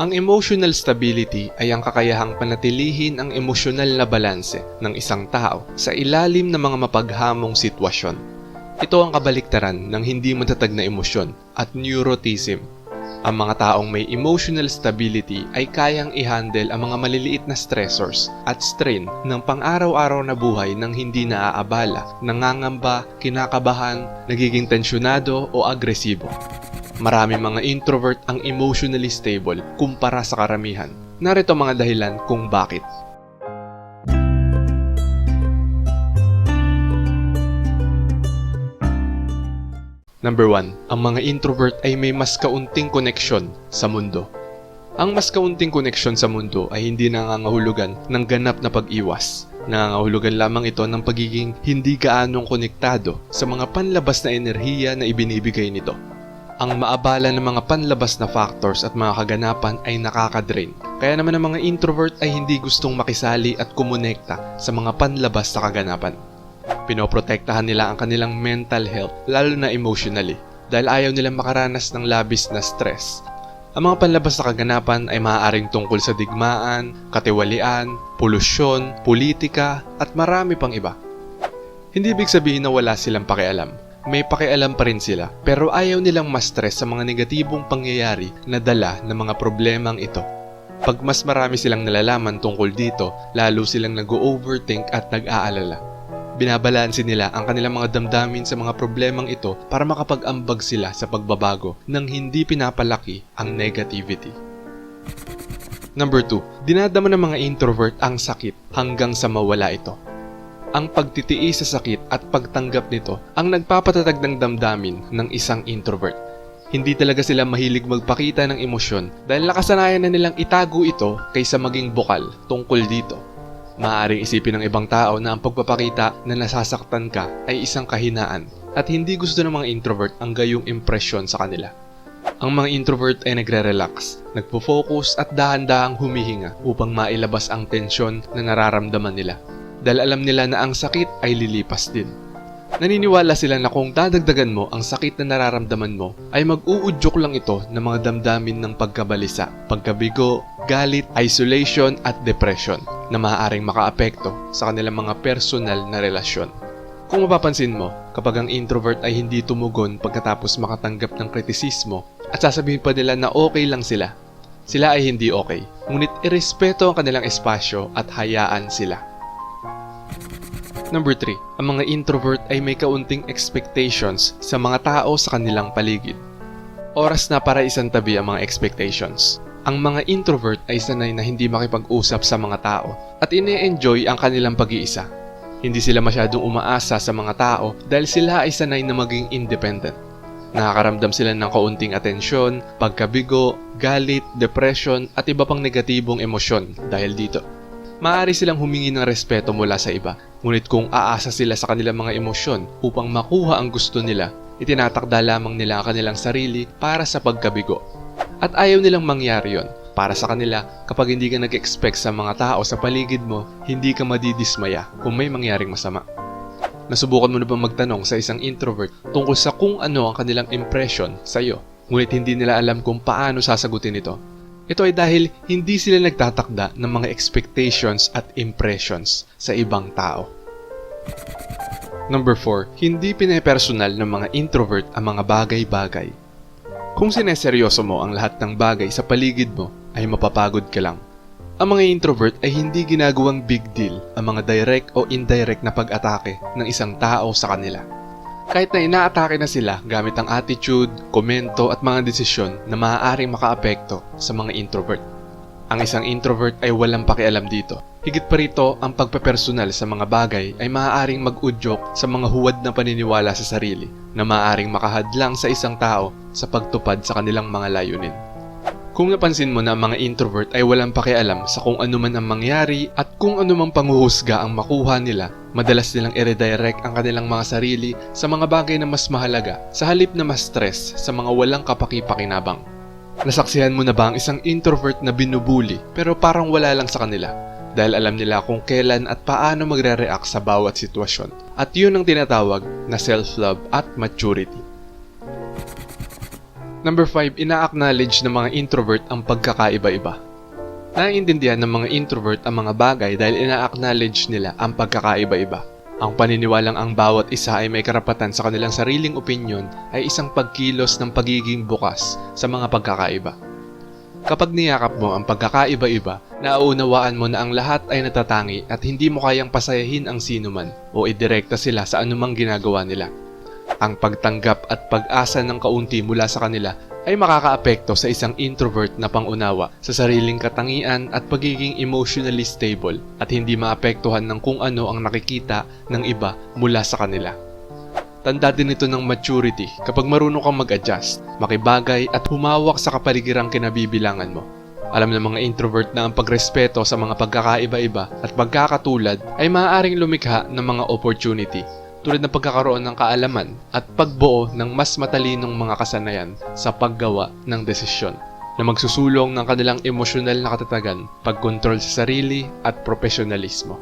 Ang emotional stability ay ang kakayahang panatilihin ang emosyonal na balanse ng isang tao sa ilalim ng mga mapaghamong sitwasyon. Ito ang kabaliktaran ng hindi matatag na emosyon at neuroticism. Ang mga taong may emotional stability ay kayang i-handle ang mga maliliit na stressors at strain ng pang-araw-araw na buhay ng hindi naaabala, nangangamba, kinakabahan, nagiging tensyonado o agresibo. Marami mga introvert ang emotionally stable kumpara sa karamihan. Narito mga dahilan kung bakit. Number 1. Ang mga introvert ay may mas kaunting koneksyon sa mundo. Ang mas kaunting koneksyon sa mundo ay hindi nangangahulugan ng ganap na pag-iwas. Nangangahulugan lamang ito ng pagiging hindi gaanong konektado sa mga panlabas na enerhiya na ibinibigay nito. Ang maabala ng mga panlabas na factors at mga kaganapan ay nakakadrain. Kaya naman ang mga introvert ay hindi gustong makisali at kumonekta sa mga panlabas na kaganapan. Pinoprotektahan nila ang kanilang mental health, lalo na emotionally, dahil ayaw nilang makaranas ng labis na stress. Ang mga panlabas na kaganapan ay maaaring tungkol sa digmaan, katiwalian, polusyon, politika, at marami pang iba. Hindi ibig sabihin na wala silang pakialam. May pakialam pa rin sila, pero ayaw nilang ma-stress sa mga negatibong pangyayari na dala ng mga problemang ito. Pag mas marami silang nalalaman tungkol dito, lalo silang nag-overthink at nag-aalala binabalansin nila ang kanilang mga damdamin sa mga problemang ito para makapag-ambag sila sa pagbabago nang hindi pinapalaki ang negativity. Number 2. Dinadama ng mga introvert ang sakit hanggang sa mawala ito. Ang pagtitiis sa sakit at pagtanggap nito ang nagpapatatag ng damdamin ng isang introvert. Hindi talaga sila mahilig magpakita ng emosyon dahil nakasanayan na nilang itago ito kaysa maging bukal tungkol dito. Maaaring isipin ng ibang tao na ang pagpapakita na nasasaktan ka ay isang kahinaan at hindi gusto ng mga introvert ang gayong impresyon sa kanila. Ang mga introvert ay nagre-relax, nagpo-focus at dahan-dahang humihinga upang mailabas ang tensyon na nararamdaman nila dahil alam nila na ang sakit ay lilipas din. Naniniwala sila na kung dadagdagan mo ang sakit na nararamdaman mo ay mag-uudyok lang ito ng mga damdamin ng pagkabalisa, pagkabigo, galit, isolation at depression na maaaring makaapekto sa kanilang mga personal na relasyon. Kung mapapansin mo, kapag ang introvert ay hindi tumugon pagkatapos makatanggap ng kritisismo at sasabihin pa nila na okay lang sila, sila ay hindi okay. Ngunit irespeto ang kanilang espasyo at hayaan sila. Number 3. Ang mga introvert ay may kaunting expectations sa mga tao sa kanilang paligid. Oras na para isang tabi ang mga expectations. Ang mga introvert ay sanay na hindi makipag-usap sa mga tao at ine-enjoy ang kanilang pag-iisa. Hindi sila masyadong umaasa sa mga tao dahil sila ay sanay na maging independent. Nakakaramdam sila ng kaunting atensyon, pagkabigo, galit, depression at iba pang negatibong emosyon dahil dito. Maaari silang humingi ng respeto mula sa iba, ngunit kung aasa sila sa kanilang mga emosyon upang makuha ang gusto nila, itinatakda lamang nila ang kanilang sarili para sa pagkabigo. At ayaw nilang mangyari yon. Para sa kanila, kapag hindi ka nag-expect sa mga tao sa paligid mo, hindi ka madidismaya kung may mangyaring masama. Nasubukan mo na ba magtanong sa isang introvert tungkol sa kung ano ang kanilang impression sa iyo, ngunit hindi nila alam kung paano sasagutin ito? Ito ay dahil hindi sila nagtatakda ng mga expectations at impressions sa ibang tao. Number 4. Hindi pinepersonal ng mga introvert ang mga bagay-bagay. Kung sineseryoso mo ang lahat ng bagay sa paligid mo, ay mapapagod ka lang. Ang mga introvert ay hindi ginagawang big deal ang mga direct o indirect na pag-atake ng isang tao sa kanila. Kahit na inaatake na sila gamit ang attitude, komento at mga desisyon na maaaring makaapekto sa mga introvert. Ang isang introvert ay walang pakialam dito. Higit pa rito, ang pagpepersonal sa mga bagay ay maaaring mag-udyok sa mga huwad na paniniwala sa sarili na maaaring makahadlang sa isang tao sa pagtupad sa kanilang mga layunin. Kung napansin mo na ang mga introvert ay walang pakialam sa kung ano man ang mangyari at kung ano mang panguhusga ang makuha nila, madalas nilang i-redirect ang kanilang mga sarili sa mga bagay na mas mahalaga sa halip na mas stress sa mga walang kapaki-pakinabang. Nasaksihan mo na ba ang isang introvert na binubuli pero parang wala lang sa kanila dahil alam nila kung kailan at paano magre-react sa bawat sitwasyon. At yun ang tinatawag na self-love at maturity. Number 5, ina-acknowledge ng mga introvert ang pagkakaiba-iba. Naiintindihan ng mga introvert ang mga bagay dahil ina-acknowledge nila ang pagkakaiba-iba. Ang paniniwalang ang bawat isa ay may karapatan sa kanilang sariling opinyon ay isang pagkilos ng pagiging bukas sa mga pagkakaiba. Kapag niyakap mo ang pagkakaiba-iba, nauunawaan mo na ang lahat ay natatangi at hindi mo kayang pasayahin ang sinuman o idirekta sila sa anumang ginagawa nila. Ang pagtanggap at pag-asa ng kaunti mula sa kanila ay makakaapekto sa isang introvert na pangunawa sa sariling katangian at pagiging emotionally stable at hindi maapektuhan ng kung ano ang nakikita ng iba mula sa kanila. Tanda din ito ng maturity kapag marunong kang mag-adjust, makibagay at humawak sa kapaligirang kinabibilangan mo. Alam ng mga introvert na ang pagrespeto sa mga pagkakaiba-iba at pagkakatulad ay maaaring lumikha ng mga opportunity tulad ng pagkakaroon ng kaalaman at pagbuo ng mas matalinong mga kasanayan sa paggawa ng desisyon na magsusulong ng kanilang emosyonal na katatagan, pagkontrol sa sarili at profesionalismo.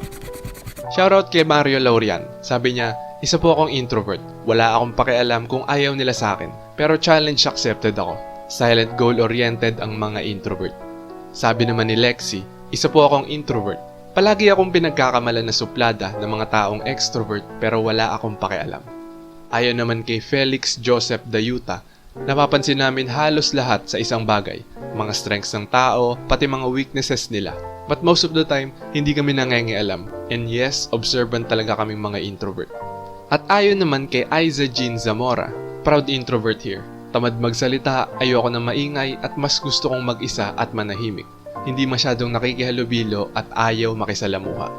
Shoutout kay Mario Laurian. Sabi niya, isa po akong introvert. Wala akong pakialam kung ayaw nila sa akin. Pero challenge accepted ako. Silent goal-oriented ang mga introvert. Sabi naman ni Lexi, isa po akong introvert. Palagi akong pinagkakamalan na suplada ng mga taong extrovert pero wala akong pakialam. Ayon naman kay Felix Joseph Dayuta, napapansin namin halos lahat sa isang bagay, mga strengths ng tao, pati mga weaknesses nila. But most of the time, hindi kami nangengialam. And yes, observant talaga kaming mga introvert. At ayon naman kay Aiza Jean Zamora, proud introvert here. Tamad magsalita, ayoko na maingay at mas gusto kong mag-isa at manahimik hindi masyadong nakikihalubilo at ayaw makisalamuha.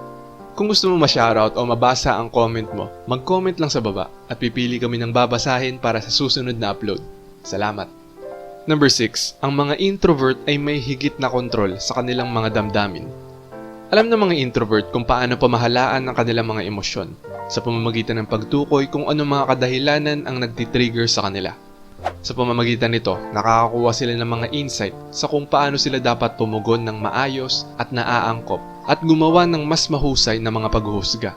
Kung gusto mo ma-shoutout o mabasa ang comment mo, mag-comment lang sa baba at pipili kami ng babasahin para sa susunod na upload. Salamat! Number 6. Ang mga introvert ay may higit na kontrol sa kanilang mga damdamin. Alam ng mga introvert kung paano pamahalaan ang kanilang mga emosyon sa pamamagitan ng pagtukoy kung ano mga kadahilanan ang nagtitrigger sa kanila. Sa pamamagitan nito, nakakakuha sila ng mga insight sa kung paano sila dapat tumugon ng maayos at naaangkop at gumawa ng mas mahusay na mga paghuhusga.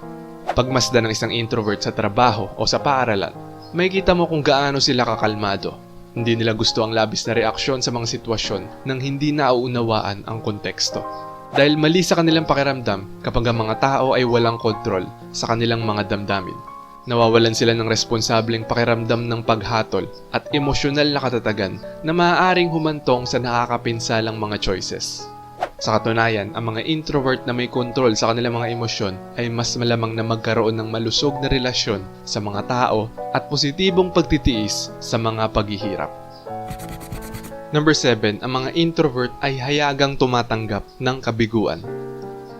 Pagmasda ng isang introvert sa trabaho o sa paaralan, may kita mo kung gaano sila kakalmado. Hindi nila gusto ang labis na reaksyon sa mga sitwasyon nang hindi nauunawaan ang konteksto. Dahil mali sa kanilang pakiramdam kapag ang mga tao ay walang kontrol sa kanilang mga damdamin. Nawawalan sila ng responsableng pakiramdam ng paghatol at emosyonal na katatagan na maaaring humantong sa nakakapinsalang mga choices. Sa katunayan, ang mga introvert na may kontrol sa kanilang mga emosyon ay mas malamang na magkaroon ng malusog na relasyon sa mga tao at positibong pagtitiis sa mga paghihirap. Number 7, ang mga introvert ay hayagang tumatanggap ng kabiguan.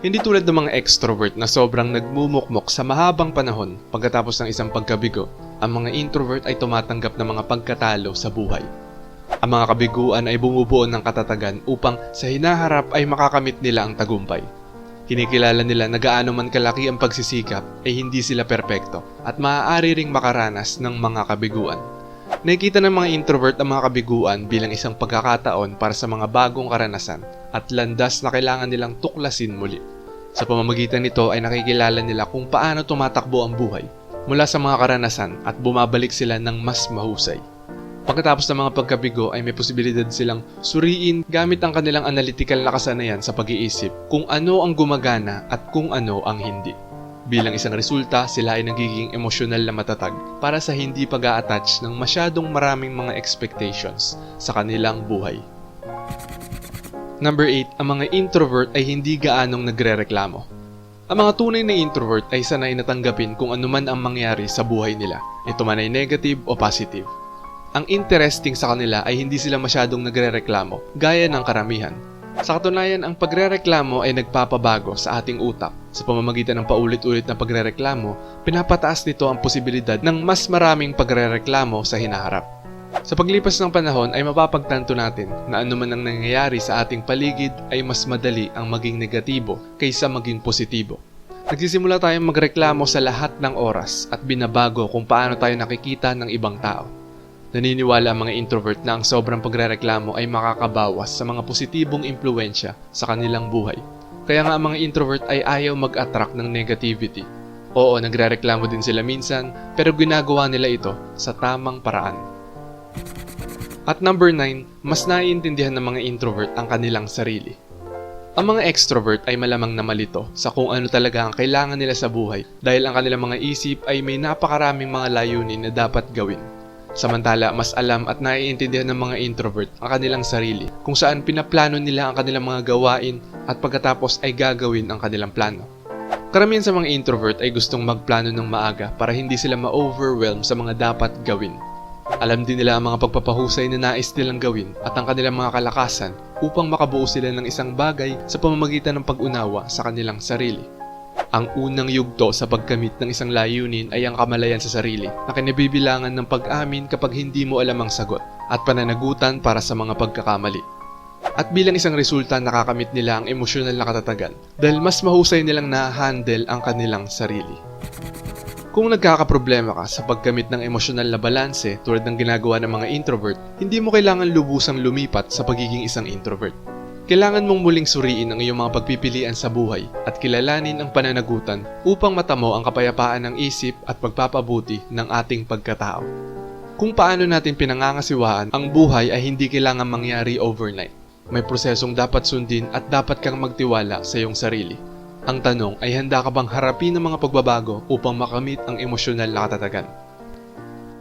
Hindi tulad ng mga extrovert na sobrang nagmumukmok sa mahabang panahon pagkatapos ng isang pagkabigo, ang mga introvert ay tumatanggap ng mga pagkatalo sa buhay. Ang mga kabiguan ay bumubuo ng katatagan upang sa hinaharap ay makakamit nila ang tagumpay. Kinikilala nila na gaano man kalaki ang pagsisikap ay hindi sila perpekto at maaari ring makaranas ng mga kabiguan. Nakikita ng mga introvert ang mga kabiguan bilang isang pagkakataon para sa mga bagong karanasan at landas na kailangan nilang tuklasin muli. Sa pamamagitan nito ay nakikilala nila kung paano tumatakbo ang buhay mula sa mga karanasan at bumabalik sila ng mas mahusay. Pagkatapos ng mga pagkabigo ay may posibilidad silang suriin gamit ang kanilang analytical na kasanayan sa pag-iisip kung ano ang gumagana at kung ano ang hindi. Bilang isang resulta, sila ay nagiging emosyonal na matatag para sa hindi pag attach ng masyadong maraming mga expectations sa kanilang buhay. Number 8, ang mga introvert ay hindi gaanong nagre-reklamo. Ang mga tunay na introvert ay sanay na tanggapin kung ano man ang mangyari sa buhay nila, ito man ay negative o positive. Ang interesting sa kanila ay hindi sila masyadong nagre-reklamo, gaya ng karamihan. Sa katunayan, ang pagrereklamo ay nagpapabago sa ating utak. Sa pamamagitan ng paulit-ulit na pagrereklamo, pinapataas nito ang posibilidad ng mas maraming pagrereklamo sa hinaharap. Sa paglipas ng panahon ay mapapagtanto natin na anuman ang nangyayari sa ating paligid ay mas madali ang maging negatibo kaysa maging positibo. Nagsisimula tayong magreklamo sa lahat ng oras at binabago kung paano tayo nakikita ng ibang tao. Naniniwala ang mga introvert na ang sobrang pagrereklamo ay makakabawas sa mga positibong impluensya sa kanilang buhay. Kaya nga ang mga introvert ay ayaw mag-attract ng negativity. Oo, nagrereklamo din sila minsan, pero ginagawa nila ito sa tamang paraan. At number 9, mas naiintindihan ng mga introvert ang kanilang sarili. Ang mga extrovert ay malamang na malito sa kung ano talaga ang kailangan nila sa buhay dahil ang kanilang mga isip ay may napakaraming mga layunin na dapat gawin. Samantala, mas alam at naiintindihan ng mga introvert ang kanilang sarili kung saan pinaplano nila ang kanilang mga gawain at pagkatapos ay gagawin ang kanilang plano. Karamihan sa mga introvert ay gustong magplano ng maaga para hindi sila ma-overwhelm sa mga dapat gawin. Alam din nila ang mga pagpapahusay na nais nilang gawin at ang kanilang mga kalakasan upang makabuo sila ng isang bagay sa pamamagitan ng pag-unawa sa kanilang sarili. Ang unang yugto sa pagkamit ng isang layunin ay ang kamalayan sa sarili na kinabibilangan ng pag-amin kapag hindi mo alam ang sagot at pananagutan para sa mga pagkakamali. At bilang isang resulta nakakamit nila ang emosyonal na katatagan dahil mas mahusay nilang na-handle ang kanilang sarili. Kung nagkakaproblema ka sa pagkamit ng emosyonal na balanse tulad ng ginagawa ng mga introvert, hindi mo kailangan lubusang lumipat sa pagiging isang introvert. Kailangan mong muling suriin ang iyong mga pagpipilian sa buhay at kilalanin ang pananagutan upang matamo ang kapayapaan ng isip at pagpapabuti ng ating pagkatao. Kung paano natin pinangangasiwaan, ang buhay ay hindi kailangan mangyari overnight. May prosesong dapat sundin at dapat kang magtiwala sa iyong sarili. Ang tanong ay handa ka bang harapin ang mga pagbabago upang makamit ang emosyonal na katatagan?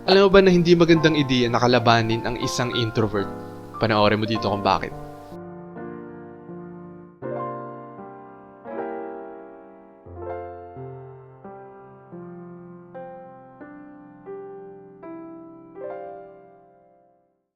Alam mo ba na hindi magandang ideya na kalabanin ang isang introvert? Panoorin mo dito kung bakit.